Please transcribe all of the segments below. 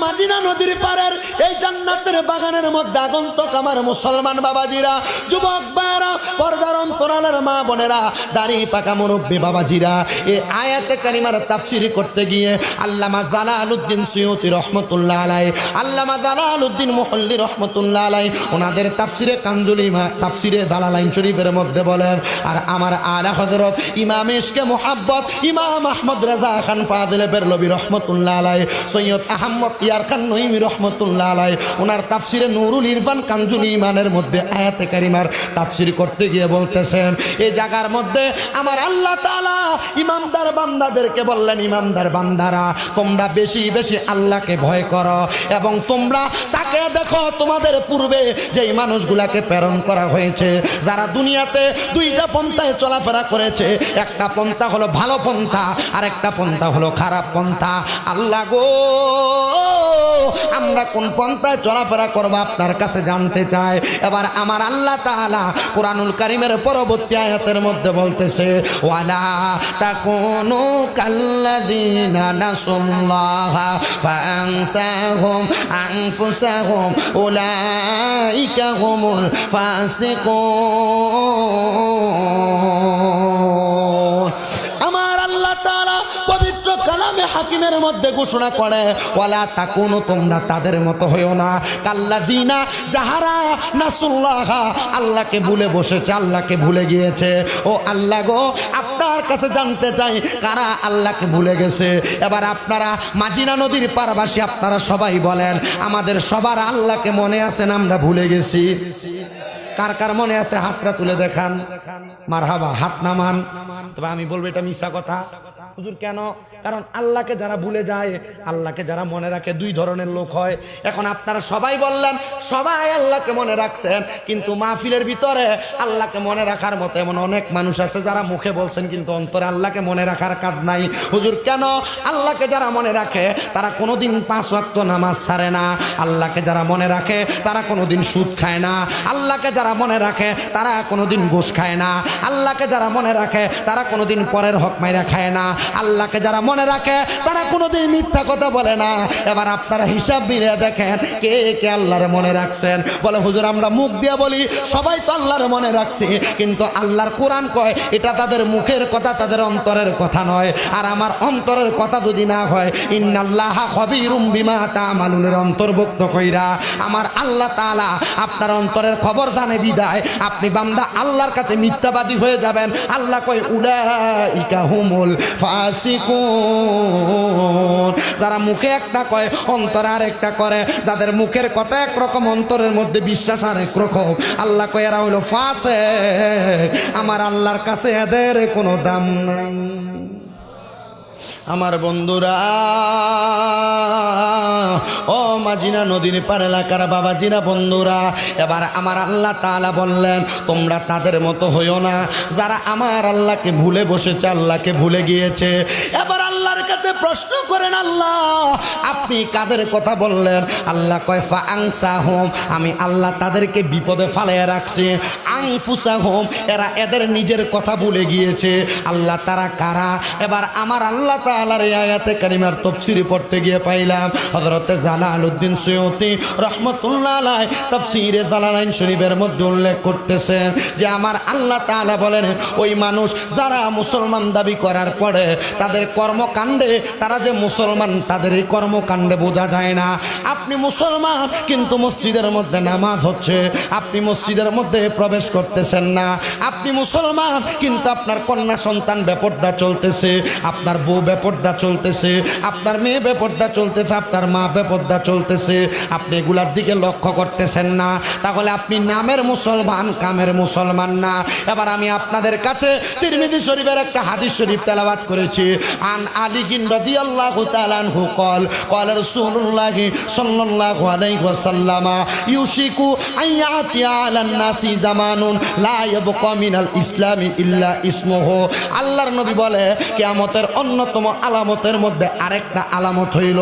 মাজিনা নদীর পাড়ের এই জান্নাতের বাগানের মধ্যে আগন্তক আমার মুসলমান বাবাজিরা, যুবক বারা পর্দার অন্তরালের মা বোনেরা, দাড়ি পাকা মুরব্বী বাবাজিরা, এই আয়াতে কারিমার তাফসির করতে গিয়ে আল্লামা জালালউদ্দিন সুয়ুতি রহমতুল্লাহ আলাই, আল্লামা জালালউদ্দিন মুহল্লি রহমতুল্লাহ আলাই, ওনাদের তাফসিরে কাঞ্জুলি মা- তাফসিরে দালালাইন শরীফের মধ্যে বলেন, আর আমার আলা হজরত ইমাম ইশকে মোহাব্বত, ইমাম আহমদ রাজা খান ফাদিলে বেরলবি রহমতুল্লাহ আলাই, সৈয়দ আহমদ ইয়ার খান নইমি রহমতুল্লাহ আলাই ওনার তাফসিরে নুরুল ইরফান কাঞ্জুল ইমানের মধ্যে আয়াতে কারিমার তাফসির করতে গিয়ে বলতেছেন এই জায়গার মধ্যে আমার আল্লাহ তাআলা ইমামদার বান্দাদেরকে বললেন, ইমামদার বান্দারা, তোমরা বেশি বেশি আল্লাহকে ভয় করো এবং তোমরা তাকে দেখো, তোমাদের পূর্বে যেই মানুষগুলাকে প্রেরণ করা হয়েছে, যারা দুনিয়াতে দুইটা পন্থায় চলাফেরা করেছে, একটা পন্থা হলো ভালো পন্থা আর একটা পন্থা হলো খারাপ পন্থা। আল্লাহ গো! আমরা কোন পন্থায় চলাফেরা করব আপনার কাছে জানতে চাই। এবার আমার আল্লাহ তাআলা কোরআনুল কারিমের পরবর্তী আয়াতের মধ্যে বলতেছে, ওয়ালা উলাইকা হুমুল ফাসিকুন। কালামে হাকিমের মধ্যে ঘোষণা করে, ওয়ালা তাকুনু তোমরা তাদের মতো হইও না। কাল্লা দিনা যাহারা নাসুল্লাহ, আল্লাহকে ভুলে বসেছে, আল্লাহকে ভুলে গিয়েছে। ও আল্লাহ গো, আপনার কাছে জানতে চাই, কারা আল্লাহকে ভুলে গেছে? এবার আপনারা মাজিনা নদীর পারবাসী, আপনারা সবাই বলেন, আমাদের সবার আল্লাহকে মনে আছেন আমরা ভুলে গেছি? কার কার মনে আছে? হাতটা তুলে দেখান। মারহাবা, হাত নামান। তবে আমি বলব, এটা মিশা কথা। হুজুর, কেন কারণ আল্লাহকে যারা ভুলে যায়, আল্লাহকে যারা মনে রাখে, দুই ধরনের লোক হয়। এখন আপনারা সবাই বললেন, সবাই আল্লাহকে মনে রাখছেন, কিন্তু মাহফিলের ভিতরে আল্লাহকে মনে রাখার মতো এমন অনেক মানুষ আছে যারা মুখে বলছেন, কিন্তু অন্তরে আল্লাহকে মনে রাখার কাজ নাই। হুজুর, কেন? আল্লাহকে যারা মনে রাখে, তারা কোনোদিন পাঁচ ওয়াক্ত নামাজ ছাড়ে না। আল্লাহকে যারা মনে রাখে, তারা কোনোদিন সুদ খায় না। আল্লাহকে যারা মনে রাখে, তারা কোনোদিন ঘুষ খায় না। আল্লাহকে যারা মনে রাখে, তারা কোনোদিন পরের হক মাইরা খায় না। আল্লাহকে যারা মনে রাখে, তারা কোনোদিন মিথ্যা কথা বলে না। এবার আপনারা হিসাব মিলিয়ে দেখেন, কে কে আল্লাহর মনে রাখছেন? বলে, হুজুর, আমরা মুখ দিয়ে বলি, সবাই তো আল্লাহর মনে রাখছে, কিন্তু আল্লাহর কোরআন কয়, এটা তাদের মুখের কথা, তাদের অন্তরের কথা নয়। আর আমার অন্তরের কথা যদি না হয়, ইন্নাল্লাহ খবিরুম বিমা তামালুনের অন্তর্ভুক্ত কইরা, আমার আল্লাহ তাআলা আপনার অন্তরের খবর জানে বিদায়। আপনি বান্দা আল্লাহর কাছে মিথ্যাবাদী হয়ে যাবেন। আল্লাহ কয়, উলাইকা হুমুল ফাসিকুন। যারা মুখে একটা কয়, অন্তরে আরেকটা করে। যাদের মুখের কথা একরকম, অন্তরের মধ্যে বিশ্বাস আরেক রকম। আল্লাহ কয়, এরা হইল ফাঁসে আমার আল্লাহর কাছে এদের কোনো দাম নাই। আমার বন্ধুরা, ও মাজিনা নদীর পার এলাকার বাবাজিরা বন্ধুরা, এবার আমার আল্লাহ তাআলা বললেন, তোমরা তাদের মতো হইও না। যারা আমার আল্লাহকে ভুলে বসেছে, আল্লাহকে ভুলে গিয়েছে। এবার আল্লাহর কাছে প্রশ্ন করেন আল্লাহ, আপনি কাদের কথা বললেন? আল্লাহ কয় ফা আংসা হোম আমি আল্লাহ তাদেরকে বিপদে ফালাইয়া রাখছি। আংফুসা হোম এরা এদের নিজের কথা ভুলে গিয়েছে। আল্লাহ তারা কারা? এবার আমার আল্লাহ তাআলার এই আয়াতে কারিমার তফসিরি পড়তে গিয়ে পাইলাম সৈয়দি রহমাতুল্লাহ তাফসিরে জালালাইন শরীফের মধ্যে উল্লেখ করতেছেন যে, আমার আল্লাহ তাআলা বলেন, ওই মানুষ যারা মুসলমান দাবি করার পরে তাদের কর্মকাণ্ডে, তারা যে মুসলমান, তাদের এই কর্মকাণ্ডে বোঝা যায় না। আপনি মুসলমান, কিন্তু মসজিদের মধ্যে নামাজ হচ্ছে। আপনি মসজিদের মধ্যে প্রবেশ করতেছেন না। আপনি মুসলমান, কিন্তু আপনার কন্যা সন্তান ব্যাপারটা চলতেছে। আপনার বউ বেপর্দা চলতেছে। আপনার মেয়ে বেপর্দা চলতেছে, আপনার মা বেপর্দা চলতেছে। আপনি এগুলার দিকে লক্ষ্য করতেছেন না। তাহলে আপনি নামের মুসলমান, কামের মুসলমান না। এবার আমি আপনাদের কাছে তিরমিদি শরীফের একটা হাদিস শরীফ তেলাবাদ করেছি। আন আলী গিন রদি আল্লাহ তালানহু কল কল রসুল্লাহ সাল্লাল্লাহু আলাইহি ওয়াসাল্লামা আল্লাহর নবী বলে কেমতের অন্যতম আলামতের মধ্যে আরেকটা আলামত হইল,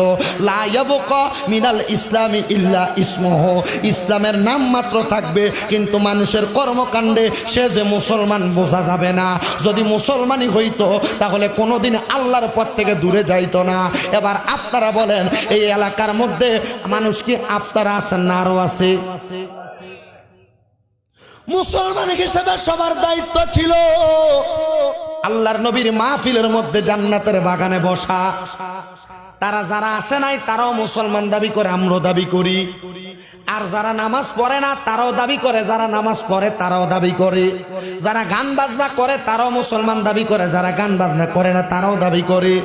লা ইয়াবকা মিনাল ইসলামি ইল্লা ইসমহ। ইসলামের নাম মাত্র থাকবে, কিন্তু মানুষের কর্মকাণ্ডে সে যে মুসলমান বোঝা যাবে না। যদি মুসলমানই হইতো, তাহলে কোনোদিন আল্লাহর পথ থেকে দূরে যাইতো না। এবার আপনারা বলেন, এই এলাকার মধ্যে মানুষ কি আপনারা আছেন না আরও আছে? মুসলমান হিসেবে সবার দায়িত্ব ছিল। আল্লাহর নবীর মাহফিলের মধ্যে জান্নাতের বাগানে বসা। তারা যারা আসে নাই, তারাও মুসলমান দাবি করে আমরা দাবি করি। আর যারা নামাজ পড়ে না, তারাও দাবি করে। যারা নামাজ পড়ে, তারাও দাবি করে। যারা গান বাজনা করে, তারাও মুসলমান দাবি করে। যারা গান বাজনা করে না, তারাও দাবি করে।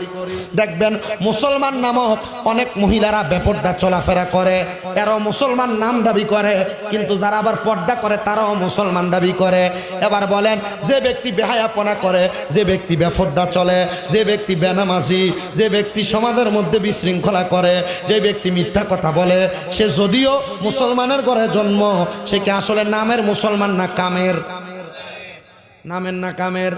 দেখবেন, মুসলমান নামক অনেক মহিলারা বেপর্দা চলাফেরা করে। এরাও মুসলমান নাম দাবি করে, কিন্তু যারা আবার পর্দা করে, তারাও মুসলমান দাবি করে। এবার বলেন, যে ব্যক্তি বেহায়াপনা করে, যে ব্যক্তি বেফর্দা চলে, যে ব্যক্তি বেনামাজি, যে ব্যক্তি সমাজের মধ্যে বিশৃঙ্খলা করে, যে ব্যক্তি মিথ্যা কথা বলে, সে যদিও মুসলমানের ঘরে জন্ম, সে কি আসলে নামের মুসলমান না কামের? নামের না কামের?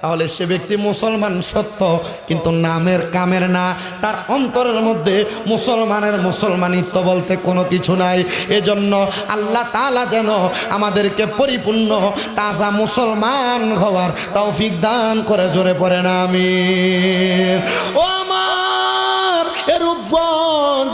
তাহলে সে ব্যক্তি মুসলমান সত্য, কিন্তু নামের কামের না। তার অন্তরের মধ্যে মুসলমানের মুসলমানিত্ব বলতে কোনো কিছু নাই। এজন্য আল্লাহ তালা যেন আমাদেরকে পরিপূর্ণ, তাজা মুসলমান হওয়ার তৌফিক দান করে, জোরে পড়ে না আমি ও এরূপগঞ্জ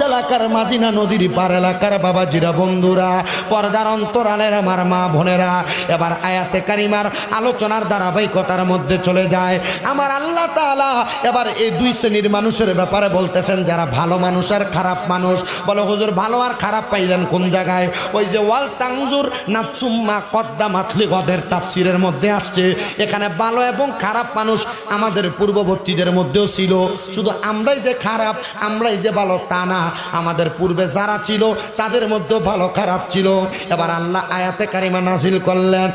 এলাকার মাজিনা নদীর পার এলাকার বাবাজিরা বন্ধুরা, পর্দার অন্তরালের আমার মা বোনেরা, এবার আয়াতে কারিমার আলোচনার ধারাবাহিকতার মধ্যে চলে যায়। আমার আল্লাহ তাআলা এবার এই দুই শ্রেণির মানুষের ব্যাপারে বলতেছেন, যারা ভালো মানুষ আর খারাপ মানুষ। বলো, হুজুর, ভালো আর খারাপ পাইলেন কোন জায়গায়? ওই যে ওয়াল তাংজুর নাফসুম্মা কদ্দা মাতলি গদের তাফসিরের মধ্যে আসছে, এখানে ভালো এবং খারাপ মানুষ আমাদের পূর্ববর্তীদের মধ্যেও ছিল। শুধু আমরাই যে খারাপ, আমরাই যে ভালো তা না। আমাদের পূর্বে যারা ছিল, তাদের মধ্যেও ভালো খারাপ ছিল। এবার আল্লাহ আয়াতে কারিমা নাজিল করলেন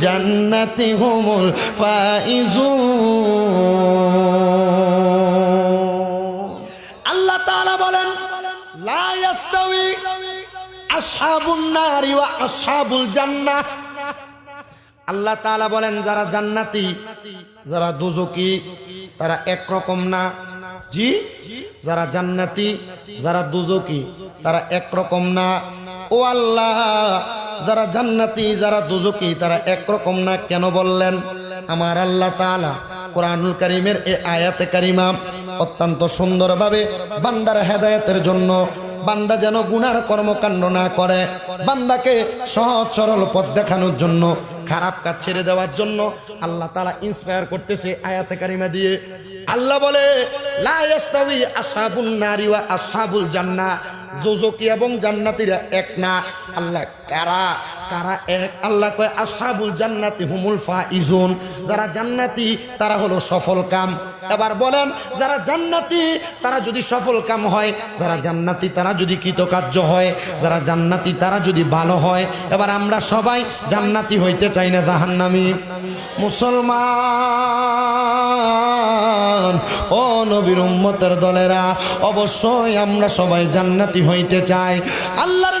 জান্নাতি হুমুল ফাইজুন। আল্লাহ তাআলা বলেন, যারা জান্নাতি, যারা দুজকি তারা একরকম না। জি? যারা জান্নাতি, যারা দুজকি তারা একরকম না। ও আল্লাহ, যারা জান্নাতি, যারা দুজকি তারা একরকম না। কেন বললেন? আমার আল্লাহ তাআলা কোরআনুল করিমের এই আয়াতে কারিমা অত্যন্ত সুন্দরভাবে বান্দার হেদায়েতের জন্য বান্দা যেন গুনার কর্মকাণ্ড না করে। বান্দাকে সহজ সরল পথ দেখানোর জন্য, খারাপ কাজ ছেড়ে দেওয়ার জন্য আল্লাহ তারা ইন্সপায়ার করতেছে আয়াতে কারিমা দিয়ে। আল্লাহ বলে আসাবুল নারী আসাবুল জান্না জোজকি এবং জান্নাতিরা এক না। আল্লাহ, কারা? কারা এক। আল্লাহ কয়, আসহাবুল জান্নাতি হুমুল ফাইজুন। যারা জান্নাতি, তারা হলো সফল কাম। এবার বলেন, যারা জান্নাতি, তারা যদি সফল কাম হয়, যারা জান্নাতি, তারা যদি কৃতকার্য হয়, যারা জান্নাতি, তারা যদি ভালো হয়। এবার আমরা সবাই জান্নাতি হইতে চাই না জাহান্নামি। মুসলমান, ও নবীর উম্মতের দলেরা, অবশ্যই আমরা সবাই জান্নাতি হইতে চাই। আল্লাহর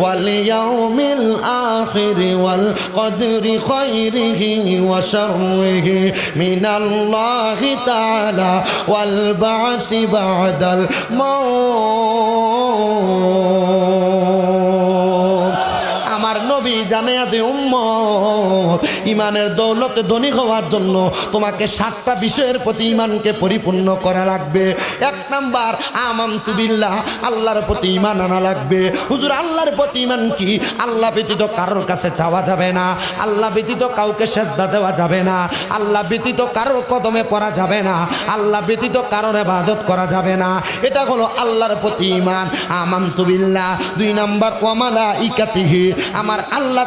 ওয়াল ইয়াউমিল আখির ওয়াল কদরি খাইরিহি ওয়া শাররিহি মিনাল্লাহি তাআলা ওয়াল বা'সি বা'দাল মাউত। আমার নবী আদে উম্মত। ইমানের দৌলতে ধনী হওয়ার জন্য তোমাকে সাতটা বিষয়ের প্রতি ইমানকে পরিপূর্ণ করা লাগবে। এক নাম্বার আমান্তু বিল্লাহ আল্লাহর প্রতি ইমান আনা লাগবে। হুজুর, আল্লাহর প্রতি ইমান কি? আল্লাহ ব্যতীত কারোর কাছে চাওয়া যাবে না। আল্লাহ ব্যতীত কাউকে শ্রদ্ধা দেওয়া যাবে না। আল্লাহ ব্যতীত কারোর কদমে পড়া যাবে না। আল্লাহ ব্যতীত কারোর ইবাদত করা যাবে না। এটা হলো আল্লাহর প্রতি ইমান। আমান্তু বিল্লাহ দুই নাম্বার ওয়ামালা ইকাতিহি আমার আল্লাহ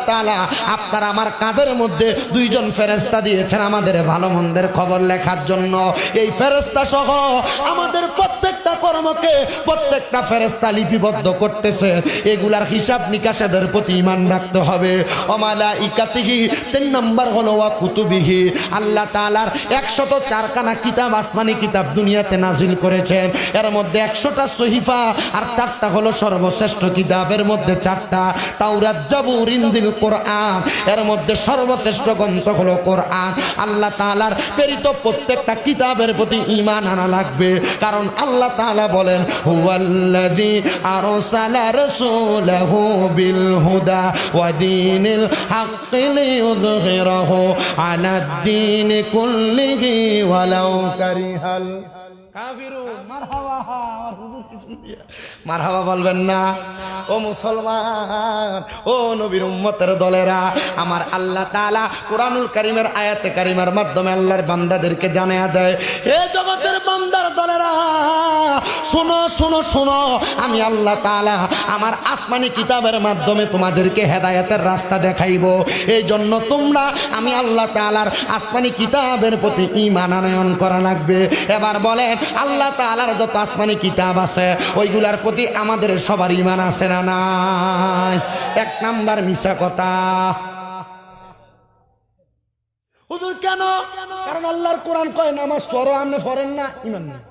আপনার আমার কাঁধের মধ্যে দুইজন ফেরেস্তা দিয়েছেন আমাদের ভালো মন্দের খবর লেখার জন্য। এই ফেরেস্তা সহ আমাদের প্রত্যেকটা প্রত্যেকটা কর্মকে প্রত্যেকটা ফেরেস্তা লিপিবদ্ধ করতেছে। এগুলার হিসাব নিকাশেদের প্রতি ইমান রাখতে হবে। অমালা ইকাতিহি তিন নম্বর হলো ওয়া কুতুবিহি। আল্লাহ তাআলার একশত চারখানা কিতাব আসমানি কিতাব দুনিয়াতে নাজিল করেছেন। এর মধ্যে একশোটা সহিফা আর চারটা হলো সর্বশ্রেষ্ঠ কিতাবের মধ্যে চারটা। তাওরাত, জাবুর, ইনজিল, কোরআন। এর মধ্যে সর্বশ্রেষ্ঠ গ্রন্থ হলো কোরআন। আল্লাহ তাআলার প্রেরিত প্রত্যেকটা কিতাবের প্রতি ঈমান আনা লাগবে। কারণ আল্লাহ তাআলা বলেন হুয়াল্লাযী আরসালা রাসূলাহু বিল হুদা ওয়া দীনিল হাক্কি লিইয়ুযহিরাহু আলাদ দীনি কুল্লিহি ওয়ালাউ কারিহাল কাফিরুন মারহাবা আমার মারহাবা বলবেন না। ও মুসলমান, ও নবীর উম্মতের দলেরা, আমার আল্লাহ তাআলা কোরআনুল কারীমের, আয়াতে কারিমার মাধ্যমে আল্লাহর বান্দাদেরকে জানিয়ে দেয় হে জগতের বান্দার দলেরা, শোনো শোনো শোনো, আমি আল্লাহ তাআলা আমার আসমানি কিতাবের মাধ্যমে তোমাদেরকে হেদায়তের রাস্তা দেখাইব। এই জন্য তোমরা, আমি আল্লাহ তাআলার আসমানি কিতাবের প্রতি ঈমান আনয়ন করা লাগবে। এবার বলেন, আল্লাহ তাআলার যত আসমানি কিতাব আছে ওইগুলার প্রতি আমাদের সবার ইমান আছে না নাই? এক নাম্বার মিশা কথা। হুজুর, কেন? কারণ আল্লাহর কোরআন কয়, নামাজ পড়ো, আপনি পড়েন না ইমান নাই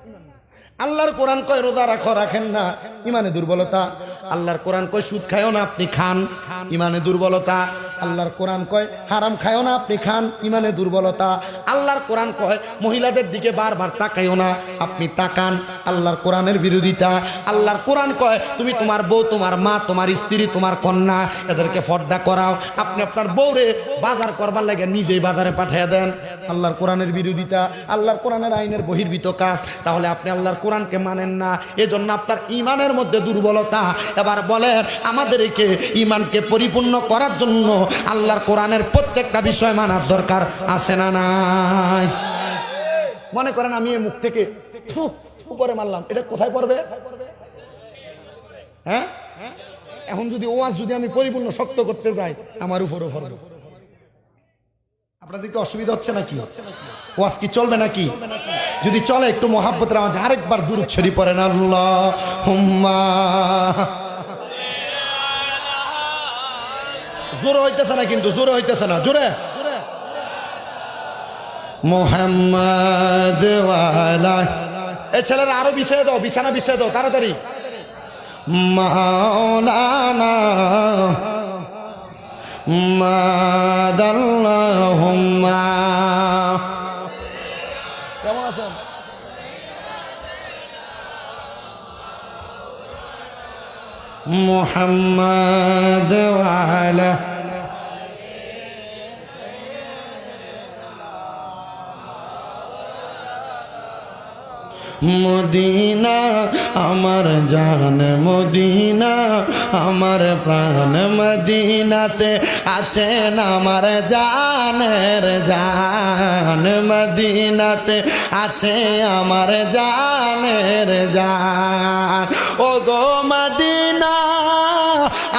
আল্লাহর কোরআন কয়, রোজা রাখো, রাখেন না। ইমানে দুর্বলতা। আল্লাহর কোরআন কয়, সুদ খায়ও না, আপনি খান। ইমানে দুর্বলতা। আল্লাহর কোরআন কয়, হারাম খায়ও না, আপনি খান। ইমানে দুর্বলতা। আল্লাহর কোরআন কয়, মহিলাদের দিকে বারবার তাকাইও না, আপনি তাকান। আল্লাহর কোরআনের বিরোধিতা। আল্লাহর কোরআন কয়, তুমি তোমার বউ, তোমার মা, তোমার স্ত্রী, তোমার কন্যা, এদেরকে ফর্দা করাও। আপনি আপনার বউরে বাজার করবার লাগে নিজেই বাজারে পাঠিয়ে দেন। আল্লাহর কোরআনের বিরোধিতা, আল্লাহর কোরআনের আইনের বহির্ভূত কাজ, তাহলে আপনি আল্লাহর কোরআনকে মানেন না। এজন্য আপনার ইমানের মধ্যে দুর্বলতা। এবার বলেন, আমাদেরকে ইমানকে পরিপূর্ণ করার জন্য আল্লাহর কোরআনের প্রত্যেকটা বিষয় মানার দরকার আছে না নাই? মনে করেন আমি এই মুখ থেকে উপরে মারলাম। এটা কোথায় পড়বে? হ্যাঁ? এখন যদি ওয়াজ যদি আমি পরিপূর্ণ শক্ত করতে যাই, আমার উপরও পড়বে। আপনাদের কি অসুবিধা হচ্ছে নাকি? ওয়াজ কি চলবে নাকি? যদি চলে, একটু মহাব্বতের আওয়াজ আরেকবার দূর ছড়ি পড়েন আল্লাহ হুম্মা জোরে হইতেছে না কিন্তু, জোরে হইতেছে না, জোরে। মোহাম্মদ এই ছেলেরা আরও বিষয় দাও, বিছানা বিষয় দাও, তাড়াতাড়ি। মাওলানা মাদাল্লাহুম্মা কেমন আছেন মোহাম্মদ ওয়ালা মদিনা, আমার জান মদিনা, আমার প্রাণ মদিনাতে আছেন আমার জানের জান মদিনাতে আছে আমার জানের জান। ও গো মদিনা,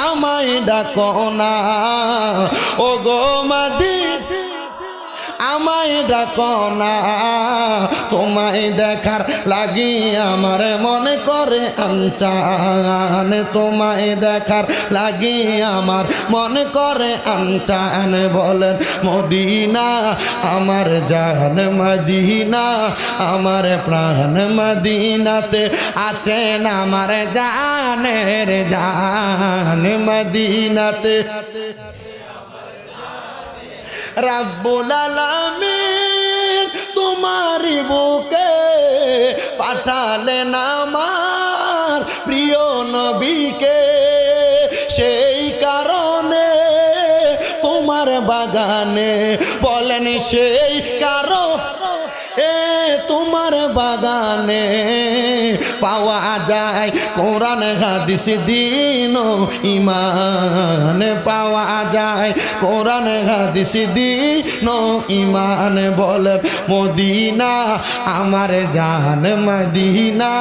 আমায় ডাকো না ও গো মদিনা আমায় ডাকো না, তোমায় দেখার লাগি আমার মনে করে আনচান। তোমায় দেখার লাগি আমার মনে করে আনচান। বলেন, মদিনা, আমার জান মদিনা, আমার প্রাণ মদিনাতে আছেন আমার জানের জান মদিনাতে। রাব্বুল আলামিন তোমার বুকে পাঠালেন আমার প্রিয় নবীকে। সেই কারণে তোমার বাগানে বলেন সেই বাগানে পাওয়া যায়। কোরআন, হাদিস, দিন ইমান পাওয়া যায়। কোরআন, হাদিস, দিন ইমান বলেন মদিনা, আমার জান মদিনা।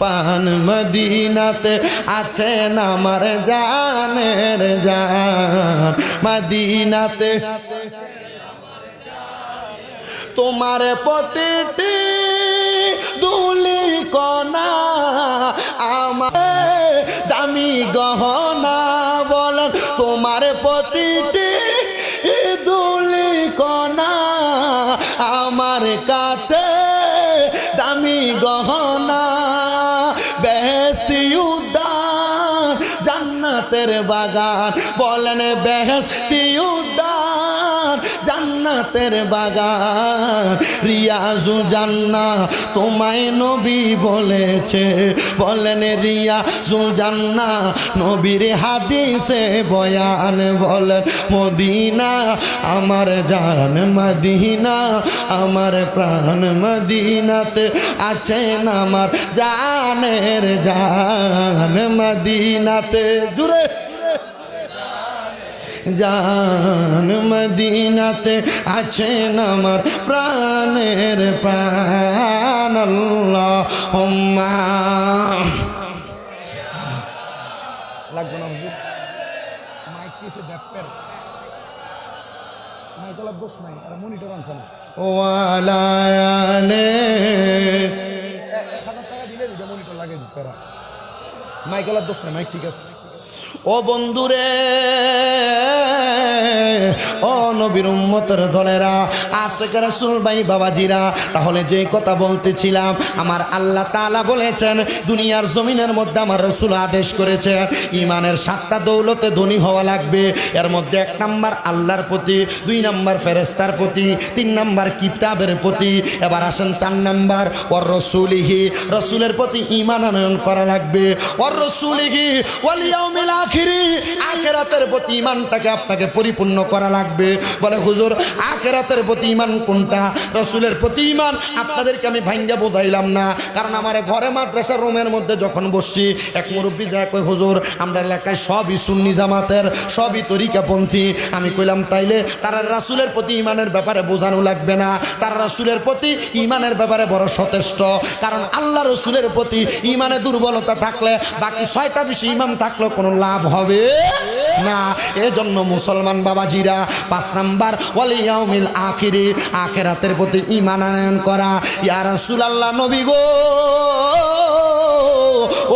পান মদিনাতে আছেন আমার জানের জান। মদিনাতে তোমার প্রতিটি দুলি কণা আমার দামি গহনা বলেন, তোমার প্রতিটি দুলি কণা আমার কাছে দামি গহনা। বেহস্তি উদ্যান, জান্নাতের বাগান, বলেন বেহস্তি জান্নাতের বাগান, রিয়াজু জান্না তোমায় নবী বলেছে। বলেন রিয়াজু জান্না, নবীর হাদিসে বয়ান বলেন মদিনা আমার জান মদিনা, আমার প্রাণ মদিনাতে আছেন আমার জানের জান মদিনাতে। জুড়ে জান মদিনাতে আছেন আমার প্রাণের প্রাণ আল্লাহ লাগবে না হুজুর। মাইক কিছু দেখবেন মাইক ওলা দোষ নাই আর মনিটর আনছে না। ওয়ালায়ালে এক হাজার টাকা দিলে দুটো মনিটর লাগে দিতে দোষ নাই মাইক ঠিক আছে। ও বন্ধুরে ও নবীর উম্মতের দলেরা, আশেখ রাসূল ভাই বাবাজিরা, তাহলে যে কথা বলতেছিলাম, আমার আল্লাহ তাআলা বলেছেন, দুনিয়ার জমিনের মধ্যে আমার রসুল আদেশ করেছে ইমানের সাতটা দৌলতে ধনী হওয়া লাগবে, এর মধ্যে এক নাম্বার আল্লাহর প্রতি, দুই নাম্বার ফেরেস্তার প্রতি, তিন নাম্বার কিতাবের প্রতি, এবার আসেন চার নাম্বার ওর রসুলিহি, রসুলের প্রতি ইমান আনয়ন করা লাগবে ওর রসুলিহি ওয়ালিয়াউমিল আখিরি, আখিরাতের প্রতি ইমানটাকে আপনাকে পরিপূর্ণ করা লাগবে। বলে, হুজুর, আখেরাতের প্রতি ইমান কোনটা? রসুলের প্রতি ইমান আপনাদেরকে আমি ভাঙ্গা বোঝাইলাম না। কারণ আমার ঘরে মাদ্রাসার রুমের মধ্যে যখন বসছি, এক মুরব্বী যায় কই হুজুর, আমরা এলাকায় সবই সুন্নি জামাতের, সবই তরিকাপন্থী। আমি কইলাম, তাইলে তারা রাসুলের প্রতি ইমানের ব্যাপারে বোঝানো লাগবে না। তারা রাসুলের প্রতি ইমানের ব্যাপারে বড় সচেষ্ট কারণ আল্লাহ রসুলের প্রতি ইমানে দুর্বলতা থাকলে, বাকি ছয়টা বিষয় ইমান থাকলেও কোনো লাভ হবে না। এজন্য মুসলমান বাবাজিরা পাঁচ নাম্বার ওয়ালিয়াউমিল আখিরি আখেরাতের প্রতি ইমান আনয়ন করা। ইয়া রাসূলুল্লাহ নবী গো!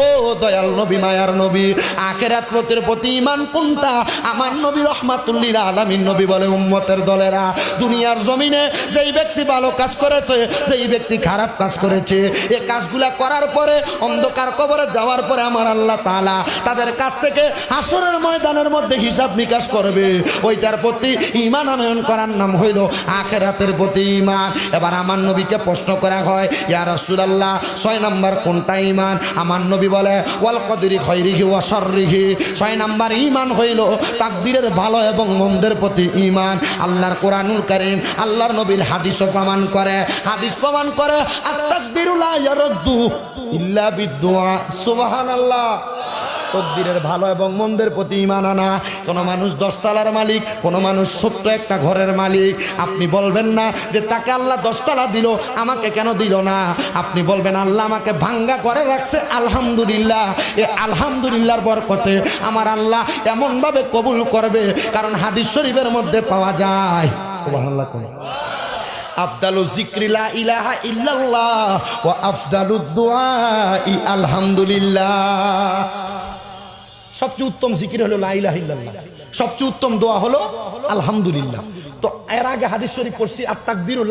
ও দয়াল নবী, মায়ার নবী, আখেরাত প্রতির প্রতি ইমান কোনটা? আমার নবী রহমাতুল্লিল আলামিন নবী বলে উম্মতের দলেরা। দুনিয়ার জমিনে যেই ব্যক্তি ভালো কাজ করেছে, যেই ব্যক্তি খারাপ কাজ করেছে এই কাজগুলা করার পরে, অন্ধকার কবরে যাওয়ার পরে আমার আল্লাহ তাআলা তাদের কাছ থেকে হাসরের ময়দানের মধ্যে হিসাব নিকাশ করবে। ওইটার প্রতি ইমান আনয়ন করার নাম হইল আখেরাতের প্রতি ইমান এবার আমার নবীকে প্রশ্ন করা হয়, ইয়া রাসূলুল্লাহ, ছয় নম্বর কোনটা ইমান আমার নবী বলে, ওয়াল কদরি খৈরিহি ওয়া শাররিহি। ছয় নাম্বার ইমান হইল তাকদিরের ভালো এবং মন্দের প্রতি ইমান আল্লাহর কোরআনুল কারীম, আল্লাহর নবীর হাদিসও প্রমাণ করে। হাদিস প্রমাণ করে আর তাকদিরুল্লাহ ইল্লা আল্লাহ সুবহানাল্লাহ। তকদিরের ভালো এবং মন্দের প্রতি ইমান আনা। কোনো মানুষ দশতলার মালিক, কোনো মানুষ ছোট্ট একটা ঘরের মালিক। আপনি বলবেন না যে, তাকে আল্লাহ দশতলা দিল, আমাকে কেন দিল না? আপনি বলবেন, আল্লাহ আমাকে ভাঙ্গা করে রাখছে, আলহামদুলিল্লাহ। এ আলহামদুলিল্লাহর বরকতে আমার আল্লাহ এমনভাবে কবুল করবে, কারণ হাদিস শরীফের মধ্যে পাওয়া যায়। আফদালু জিক্রিলা ইলাহা ইল্লাল্লাহ ও আফদালু দুআই আলহামদুলিল্লাহ। সবচেয়ে উত্তম জিকির হলো লা ইলাহা ইল্লাল্লাহ। সবচেয়ে উত্তম দোয়া হলো আলহামদুলিল্লাহ। তো এর আগে হাদিস শরীফ পড়ছি, আর তাকদিরু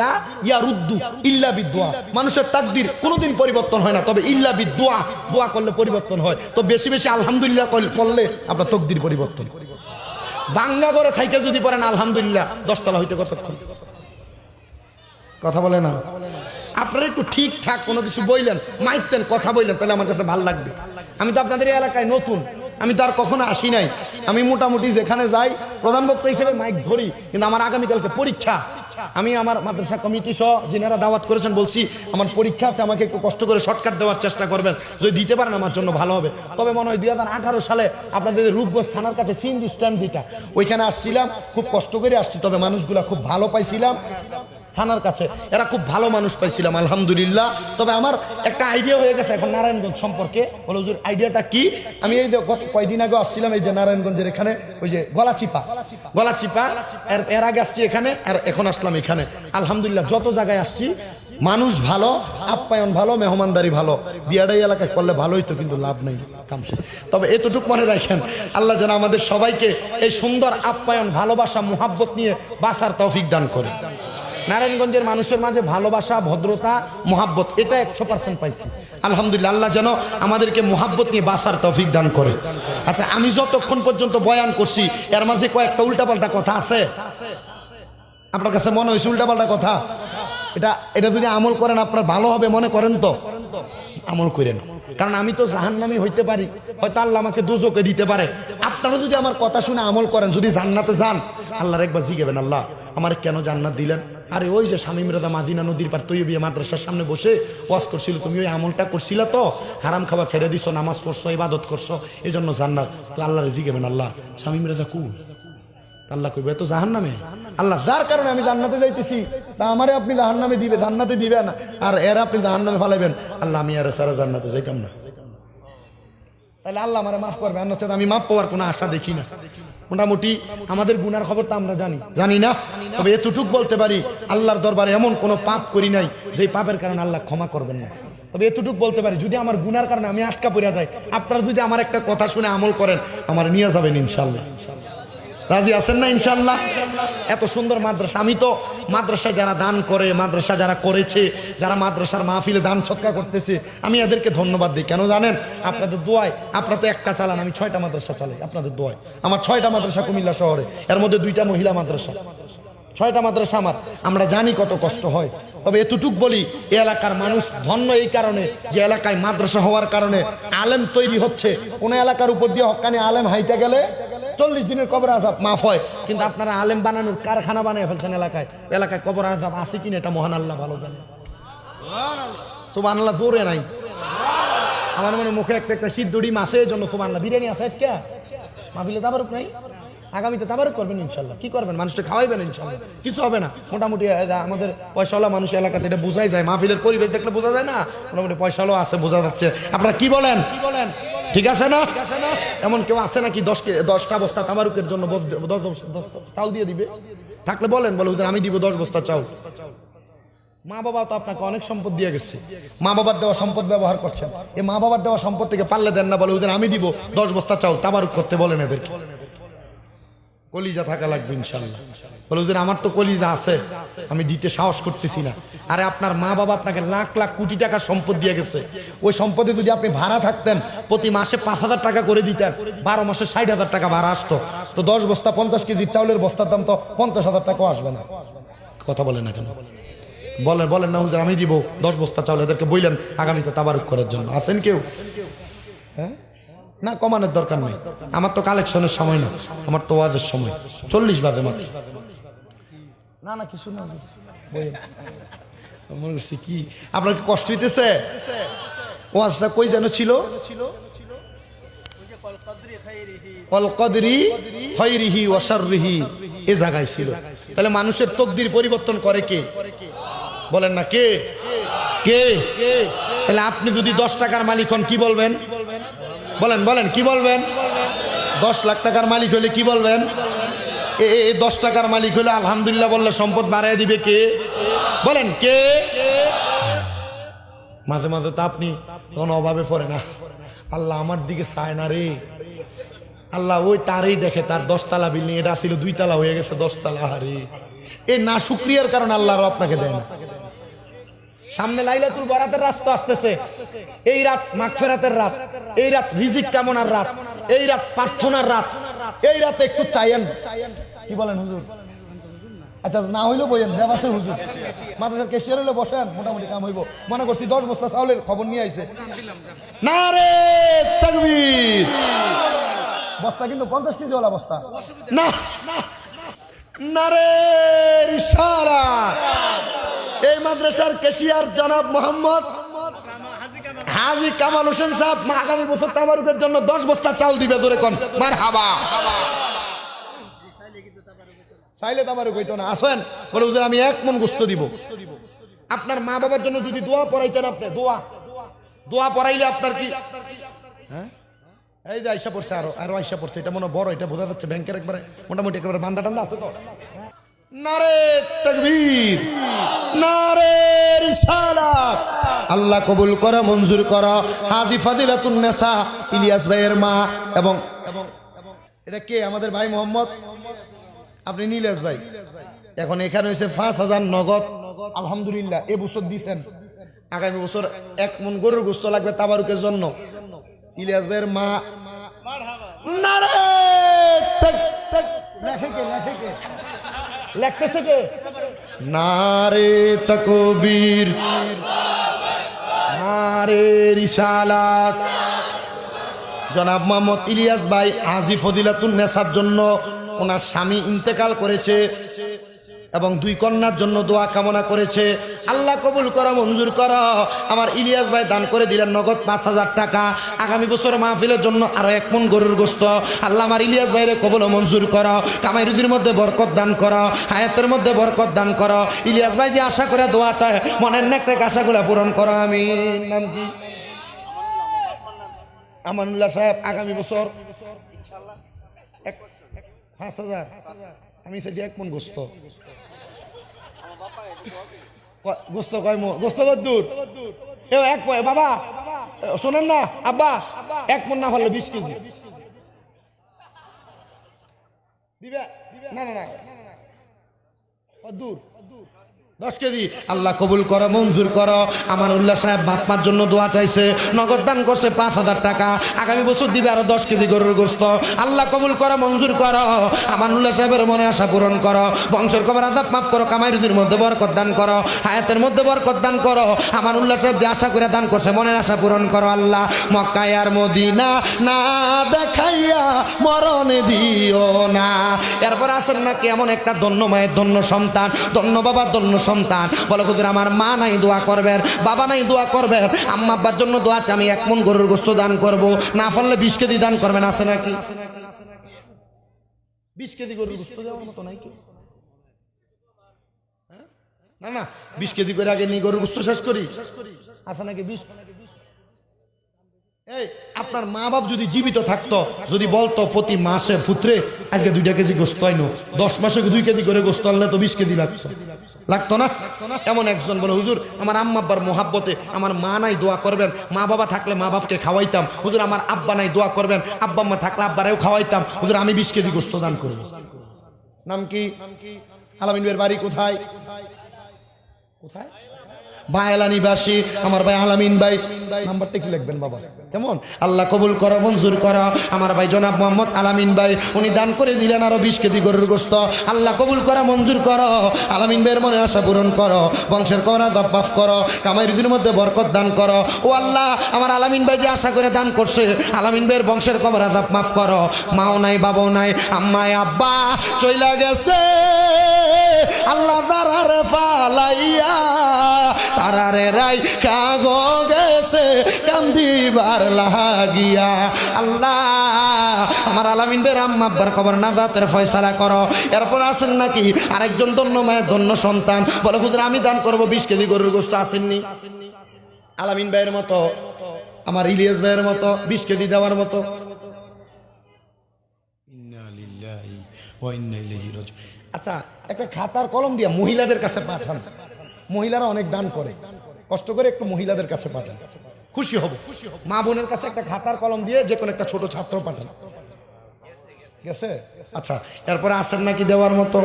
ইয়ারুদ্দু ইল্লা বিদুয়া মানুষের তাকদির কোনোদিন পরিবর্তন হয় না, তবে ইল্লা বিদুয়া দোয়া করলে পরিবর্তন হয়। তো বেশি বেশি আলহামদুলিল্লাহ পড়লে আপনার তকদির পরিবর্তন। বাঙ্গা করে থাইকে যদি পড়েন, আলহামদুলিল্লাহ, দশতলা হইতে কতক্ষণ? কথা বলে না? আপনারা একটু ঠিকঠাক কোনো কিছু বললেন মাইতেন, কথা বললেন তাহলে আমার কাছে ভালো লাগবে। আমি তো আপনাদের এলাকায় নতুন। আমি তো আর কখনো আসি নাই। আমি মোটামুটি যেখানে যাই, প্রধান বক্তা হিসেবে মাইক ধরি, কিন্তু আমার আগামীকালকে পরীক্ষা। আমি আমার মাদ্রাসা কমিটি সহ যিনারা দাওয়াত করেছেন বলছি, আমার পরীক্ষা আছে, আমাকে একটু কষ্ট করে শর্টকাট দেওয়ার চেষ্টা করবেন। যদি দিতে পারেন, আমার জন্য ভালো হবে। তবে মনে হয় দুই হাজার আঠারো সালে আপনাদের রূপগঞ্জ থানার কাছে সিএনজি স্ট্যান্ড যেটা, ওইখানে আসছিলাম, খুব কষ্ট করে আসছি, তবে মানুষগুলা খুব ভালো পাইছিলাম। থানার কাছে। এরা খুব ভালো মানুষ পাইছিলাম, আলহামদুলিল্লাহ। তবে আমার একটা আইডিয়া হয়ে গেছে এখন নারায়ণগঞ্জ সম্পর্কে। বলে, হুজুর আইডিয়াটা কি? আমি এই যে গত কয়দিন আগে আসছিলাম এই যে নারায়ণগঞ্জের এখানে, ওই যে গলাচিপা। গলাচিপা, এর এর আগে আসছি এখানে, আর এখন আসলাম এখানে। আলহামদুলিল্লাহ, যত জায়গায় আসছি, মানুষ ভালো, আপ্যায়ন ভালো, মেহমানদারি ভালো। বিয়াডাই এলাকায় করলে ভালোই তো কিন্তু লাভ নেই কামসে তবে এতটুকু মনে রাখেন, আল্লাহ যেন আমাদের সবাইকে এই সুন্দর আপ্যায়ন, ভালোবাসা, মুহাব্বত নিয়ে বাসার তৌফিক দান করে। নারায়ণগঞ্জের মানুষের মাঝে ভালোবাসা, ভদ্রতা, মোহাব্বত, এটা একশো পার্সেন্ট পাইছি। আলহামদুলিল্লাহ, আল্লাহ যেন আমাদেরকে মোহাব্বত নিয়ে বাসার তৌফিক দান করে। আচ্ছা আমি যতক্ষণ পর্যন্ত বয়ান করছি, এর মাঝে কয়েকটা উল্টাপাল্টা কথা আছে? আপনার কাছে মনে হয়েছে উল্টাপাল্টা কথা? এটা এটা যদি আমল করেন, আপনার ভালো হবে, মনে করেন তো? আমল করেন। কারণ আমি তো জাহান্নামি হইতে পারি। হয়তো আল্লাহ আমাকে দুজকে দিতে পারে। আপনারা যদি আমার কথা শুনে আমল করেন, যদি জান্নাতে যান, আল্লাহর একবার জিগেবেন, আল্লাহ। আমার কেন জান্নাত দিলেন? আরে ওই যে স্বামী মিরাদা মাদিনা নদীর পার তৈয় বিয়ে মাদ্রাসার সামনে বসে ওয়াজ করছিল, তুমি ওই আমলটা করছিলা তো? হারাম খাবার ছেড়ে দিছো, নামাজ পড়ছো, ইবাদত করছ এই জন্য জান্নাত। তো আল্লাহরে জিগেবেন আল্লাহ। স্বামী মিরাদা কু আল্লাহ কইবে তো জাহান নামে আল্লাহ, যার কারণে আমি জান্নাতে যাইতেছি, তা আমারে আপনি জাহান নামে দিবে, জান্নাতে দিবেন আর এর আপনি জাহান নামে ফালাইবেন। আল্লাহ, আমি আর সারা জান্নাতে যাইতাম না। তাহলে আল্লাহ আমার মাফ করবে, আর আমি মাফ পাওয়ার কোনো আশা দেখি না। মোটামুটি আমাদের গুনার তো আমরা জানি। জানি না, তবে এতটুক বলতে পারি, আল্লাহর দরবারে এমন কোনো পাপ করি নাই যে পাপের কারণে আল্লাহ ক্ষমা করবেন না। তবে এতটুক বলতে পারি, যদি আমার গুনার কারণে আমি আটকা পড়ে যাই, আপনারা যদি আমার একটা কথা শুনে আমল করেন, আমার নিয়ে যাবেন ইনশাল্লাহ রাজি আছেন না ইনশাল্লাহ এত সুন্দর মাদ্রাসা। আমি তো মাদ্রাসায় যারা দান করে, মাদ্রাসা যারা করেছে, যারা মাদ্রাসার মাহফিলে দান সৎকার করতেছে, আমি এদেরকে ধন্যবাদ দিই। কেন জানেন? আপনাদের দোয়ায়, আপনারা তো একটা চালান, আমি ছয়টা মাদ্রাসা চালাই, আপনাদের দোয়ায়। আমার ছয়টা মাদ্রাসা কুমিল্লা শহরে, এর মধ্যে দুইটা মহিলা মাদ্রাসা। ছয়টা মাদ্রাসা আমার। আমরা জানি কত কষ্ট হয়। তবে এতটুক বলি এই এলাকার মানুষ ধন্য এই কারণে যে এলাকায় মাদ্রাসা হওয়ার কারণে আলেম তৈরি হচ্ছে। কোন এলাকার উপর দিয়ে হকানি আলেম হাইতে গেলে চল্লিশ দিনের কবর আজাব মাফ হয়, কিন্তু আপনারা আলেম বানানোর কারখানা বানিয়ে ফেলছেন এলাকায়। এলাকায় কবর আজাব আছে কিনা এটা মহান আল্লাহ ভালো জানে। সুবান আল্লাহ জোরে নাই। আমার মনে মুখে একটা একটা সিদ্ধুড়ি মাছের জন্য সুবান আল্লাহ বিরিয়ানি আছে আজকে। মাহফিলে তাবারুক নাই? আগামীতে তাবারুক করবেন ইনশাল্লাহ। কি করবেন? মানুষটা খাওয়াইবেন ইনশাল্লাহ। কিছু হবে না। মোটামুটি আমাদের পয়সাওয়ালা মানুষ এলাকাতে এটা বোঝাই যায়। মাহফিলের পরিবেশ দেখলে বোঝা যায় না। মোটামুটি পয়সাওয়ালা আছে, বোঝা যাচ্ছে। আপনারা কি বলেন কি বলেন? ঠিক আছে না? এমন কেউ আছে নাকি? দশ দশটা বস্তা তামারুকের জন্য চাল দিয়ে দিবে? থাকলে বলেন, বলে আমি দিব দশ বস্তা চাউল মা বাবা তো আপনাকে অনেক সম্পদ দিয়ে গেছে। মা বাবার দেওয়া সম্পদ ব্যবহার করছেন। এই মা বাবার দেওয়া সম্পদ থেকে পারলে দেন না, বলে আমি দিব দশ বস্তা চাউল তামারুক করতে বলেন এদেরকে। কলিজা থাকা লাগবে ইনশাল্লাহ বলে, হুজুর, আমার তো কলিজা আছে। আমি দিতে সাহস করতেছি না। আরে, আপনার মা বাবা আপনাকে লাখ লাখ কোটি টাকার সম্পদ দিয়ে গেছে। ওই সম্পদে যদি আপনি ভাড়া থাকতেন, প্রতি মাসে পাঁচ হাজার টাকা করে দিতেন। বারো মাসে ষাট হাজার টাকা ভাড়া আসতো। তো দশ বস্তা, পঞ্চাশ কেজি চাউলের বস্তার দাম তো পঞ্চাশ হাজার টাকাও আসবে না। কথা বলেন না কেন? বলেন বলেন না, হুজুর, আমি দিব দশ বস্তা চাউল এদেরকে বললেন আগামীতে তাবারুক করার জন্য। আছেন কেউ? হ্যাঁ? না কমানোর দরকার নেই। আমার তো কালেকশনের সময় না আমার তো ওয়াজের সময়। চল্লিশ বাজে মাত্র। না না কিছু না মনে করছি কি? আপনার কি কষ্ট হইতেছে? ওয়াজটা কই যেন ছিল? এ জায়গায় ছিল। তাহলে মানুষের তকদির পরিবর্তন করে কে? বলেন না কে? কে? তাহলে আপনি যদি দশ টাকার মালিক হন কি বলবেন? বলেন বলেন, কি বলবেন? দশ লাখ টাকার মালিক হলে কি বলবেন? এ দশ টাকার মালিক হলে আলহামদুলিল্লাহ বললে সম্পদ বাড়াই দিবে কে? বলেন, কে? মাঝে মাঝে তো আপনি কোনো অভাবে পড়ে না। আল্লাহ আমার দিকে চায় না রে। আল্লাহ ওই তারই দেখে, তার দশতলা বিল্ডিং এটা ছিল দুই তালা হয়ে গেছে দশতলা, আরে। এই না শুক্রিয়ার কারণে আল্লাহ আপনাকে দেয় না। সামনে লাইলাতুল বরাতের রাস্তা আসতেছে। এই রাত মাগফেরাতের রাত, এই রাত রিজিক কামনার রাত, এই রাত প্রার্থনার রাত, এই রাতে একটু চাইয়েন কি বলেন হুজুর? আচ্ছা না হইলেও বইয়েন দেবাসে হুজুর। মাদ্রাসার কেশিয়ার হইলে বসেন, মোটামুটি কাম হইব। মনে করছি দশ বস্তা চাউলের খবর নিয়ে আইছে। না রে, তাকবীর! বস্তা কিন্তু পঞ্চাশ কেজি ওলা বস্তা। না না রে, রিসালাত! মাদ্রাসার কেশিয়ার জনাব মোহাম্মদ হাজি কামাল হোসেন সাহেব আগামী বছর তাবারুকের জন্য দশ বস্তা চাল দিবে, জোরে কোন। মার হাবা চাইলে তাবারুক হইতো না। আসেন, বলে হুজুর, আমি এক মন গোস্ত দিব। আপনার মা বাবার জন্য যদি দোয়া পড়াইতেন আপনি, দোয়া। দোয়া পড়াইলে আপনার কি হ্যাঁ? এই যে আইসা পড়ছে, আরও আরও আইসা পড়ছে। এটা মনে বড়, এটা বোঝা যাচ্ছে ব্যাংকের একবারে মোটামুটি একেবারে বান্দা টান্দা আছে তো। আল্লাহ কবুল করা, মঞ্জুর করা। হাজি ফাদিলাতুন নেসা, ইলিয়াস ভাইয়ের মা এবং এটা কে? আমাদের ভাই মোহাম্মদ? আপনি নীলাস ভাই। এখন এখানে হয়েছে পাঁচ হাজার নগদ। আলহামদুলিল্লাহ, এ বছর দিছেন। আগামী বছর এক মন গরুর গোস্ত লাগবে তাবারুকের জন্য। ইলিয়াস ভাইয়ের মা। নারে তকবীর, নারে রিসালাত। জনাব মোহাম্মদ ইলিয়াস ভাই আজি ফজিলাতুন নেসার জন্য ওনার স্বামী ইন্তেকাল করেছে। এবং দুই কন্যার জন্য দোয়া কামনা করেছে। আল্লাহ কবুল করা, মঞ্জুর করা। আমার ইলিয়াস ভাই দান করে দিলেন নগদ পাঁচ হাজার টাকা। আগামী বছর মাহফিলের জন্য আরও এক মন গরুর গোস্ত আল্লাহ আমার ইলিয়াস ভাইরে কবল মঞ্জুর করো। কামাই রুজির মধ্যে বরকত দান করো। হায়াতের মধ্যে বরকত দান করো। ইলিয়াস ভাই যে আশা করে দোয়া চায়, মনের নেকটেক আশাগুলো পূরণ করো আমি নাম কি? আমানুল্লাহ সাহেব, আগামী বছর এক- পাঁচ হাজার। আমি সেটি এক মন গোস্ত। গোস্ত কয় মো গোস্ত দূর? এক কয় বাবা শোনেন না আব্বা এক মন না ভালো বিশ কেজি। দিবে? না না না। দূর? দশ কেজি আল্লাহ কবুল করো, মঞ্জুর করো। আমার উল্লাহ সাহেব বাপমার জন্য দোয়া চাইছে। নগদ দান করছে পাঁচ হাজার টাকা। আগামী বছর দিবে আরও দশ কেজি গরুর গোস্ত। আল্লাহ কবুল করো, মঞ্জুর করো। আমার উল্লাহ সাহেবের মনে আশা পূরণ করো। বংশের কবর আজাব মাফ করো, কামাই রুজির মধ্যে বরকত দান করো। হায়াতের মধ্যে বরকত দান করো। আমার উল্লাহ সাহেব যে আশা করে দান করছে, মনের আশা পূরণ করো আল্লাহ। মক্কায় আর মদিনা না দেখাইয়া মরণ দিও না। এরপর আসেন না কেমন একটা ধন্য মায়ের ধন্য সন্তান, ধন্য বাবা, ধন্য সন্তান। বলে, হুজুর, আমার মা নাই, দোয়া করবেন, বাবা নাই, দোয়া করবেন। আম্মা আব্বার জন্য দোয়া আছে, আমি এক মন গরুর গোস্ত দান করব। না ফললে বিশ কেজি দান করবেন, আছে নাকি? বিশ কেজি গরুর গোস্ত দেওয়ার মতো নাই কি? হ্যাঁ? না না, বিশ কেজি করে আগে নিয়ে গরুর গোস্ত শেষ করি। আছে নাকি বিশ? আপনার মা বাপ যদি জীবিত থাকতো, যদি বলতো প্রতি মাসে পুত্রে আজকে দুইটা কেজি গোস্ত আইনো, দশ মাসে দুই কেজি করে গোস্ত আনলে তো বিশ কেজি লাগতো। লাগতো না? এমন একজন বলে, হুজুর, আমার আম্মা আব্বার মোহাব্বতে আমার মা নাই, দোয়া করবেন। মা বাবা থাকলে মা বাপকে খাওয়াইতাম। হুজুর, আমার আব্বা নাই, দোয়া করবেন। আব্বা আম্মা থাকলে আব্বারেও খাওয়াইতাম। হুজুর, আমি বিশ কেজি গোস্ত দান করব। নাম কি? আলামিন ভাইয়ের বাড়ি কোথায়? কোথায়? আমার ভাই আলামিন কি লিখবেন বাবা? আল্লাহ কবুল করো, মঞ্জুর করো। আমার ভাই জনাব আলামিন ভাই, উনি দান করে দিলেন আরও বিশ গরুর গোস্ত। আল্লাহ কবুল করা, মঞ্জুর আলামিন মনে আশা পূরণ করো। বংশের কামাই মধ্যে বরকত দান করো। ও আল্লাহ, আমার আলামিন ভাই যে আশা করে দান করছে আলামিন ভাইয়ের বংশের কবর আজাব মাফ করো। মাও নাই, বাবাও নাই আম্মায় আব্বা চইলা গেছে। আল্লাহ দারারে তারারে রাই কাগো গেছে কান্দিবার লাগিয়া। আল্লাহ আমার আলামিন বের আম্মা আব্বার খবর না জাতের ফয়সালা করো। এরপর আছেন নাকি আরেকজন ধন্য মায়ের ধন্য সন্তান? বলে হুজুর আমি দান করব বিশ কেজি গরুর গোস্ত আসেননি। আলামিন ভাইয়ের মতো আমার ইলিয়াস ভাইয়ের মতো বিশ কেজি দেওয়ার মতো। আচ্ছা একটা খাতার কলম দিয়া মহিলাদের কাছে পাঠান। মহিলারা অনেক দান করে। কষ্ট করে একটু মহিলাদের কাছে পাঠান। খুশি হব। মা বোনের কাছে একটা খাতার কলম দিয়ে যে কোনো একটা ছোট ছাত্র পাঠান। গেছে? আচ্ছা এরপরে আসেন নাকি দেওয়ার মতো?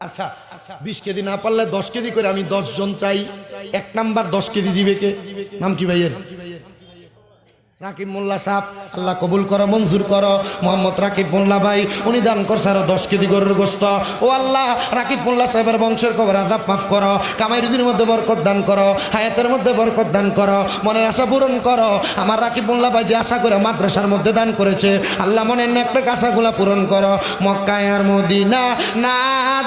আচ্ছা আচ্ছা বিশ কেজি না পারলে দশ কেজি করে আমি দশ জন চাই। এক নাম্বার দশ কেজি দিবে কে? নাম কি ভাইয়ের? রাকিব মোল্লা সাহেব, আল্লাহ কবুল করো, মঞ্জুর করো। মোহাম্মদ রাকিব মোল্লা ভাই, উনি দান করছে আরও দশ কেজি গরুর গোস্ত। ও আল্লাহ, রাকিব মোল্লা সাহেবের বংশের খবর আজাব মাফ করো। কামাই রুজির মধ্যে বরকত দান করো, হায়াতের মধ্যে বরকত দান করো, মনের আশা পূরণ করো। আমার রাকিব মোল্লা ভাই যে আশা করে মাদ্রাসার মধ্যে দান করেছে, আল্লাহ মনের নেকটেক আশাগুলা পূরণ করো। মক্কায় আর মদিনা না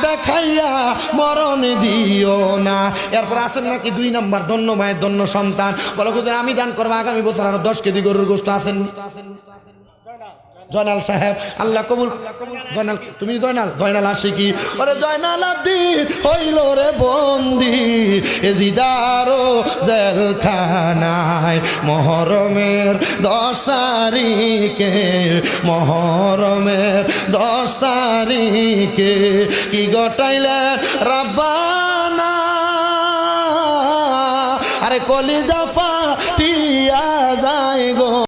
দেখাইয়া মরণ দিও না। এরপর আসেন নাকি দুই নম্বর, ধন্য মায়ের ধন্য সন্তান। বলো আমি দান করব আগামী বছর আরও দশ কেজি গরুর গোস্ত আসেন জয়নাল সাহেব, আল্লাহ কবুল। জয়নাল, তুমি জয়নাল? জয়নাল আশিকি। ওরে জয়নাল আব্দিন হইল রে বন্দি। এজিদারো জেলখানায় মহরমের দশ তারিখে মহরমের দশ তারিখে কি গটাইলে রাব্বানা? আরে কলি যাও